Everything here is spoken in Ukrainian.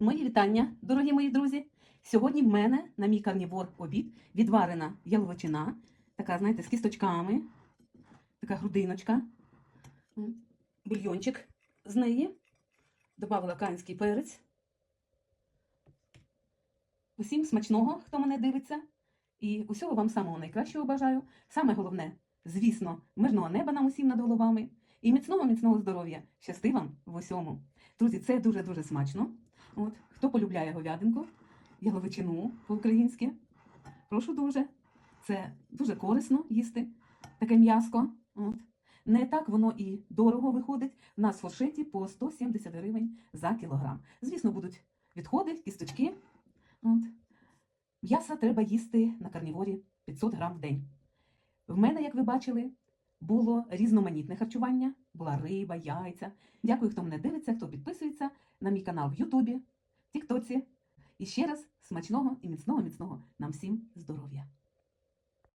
Мої вітання, дорогі мої друзі. Сьогодні в мене на мій карнівор обід відварена яловичина, така, знаєте, з кісточками, така грудиночка, бульйончик з неї. Добавила канський перець. Усім смачного, хто мене дивиться. І усього вам самого найкращого бажаю. Саме головне, звісно, мирного неба нам усім над головами і міцного міцного здоров'я. Щасти вам в усьому. Друзі, це дуже-дуже смачно. От, хто полюбляє говядинку, яловичину по-українськи, прошу дуже. Це дуже корисно їсти таке м'яско. От. Не так воно і дорого виходить. У нас в по 170 гривень за кілограм. Звісно, будуть відходи, кісточки. От. М'яса треба їсти на карніворі 500 грам в день. В мене, як ви бачили, було різноманітне харчування, була риба, яйця. Дякую, хто мене дивиться, хто підписується на мій канал в Ютубі, в Тіктоці. І ще раз смачного і міцного, міцного нам всім здоров'я!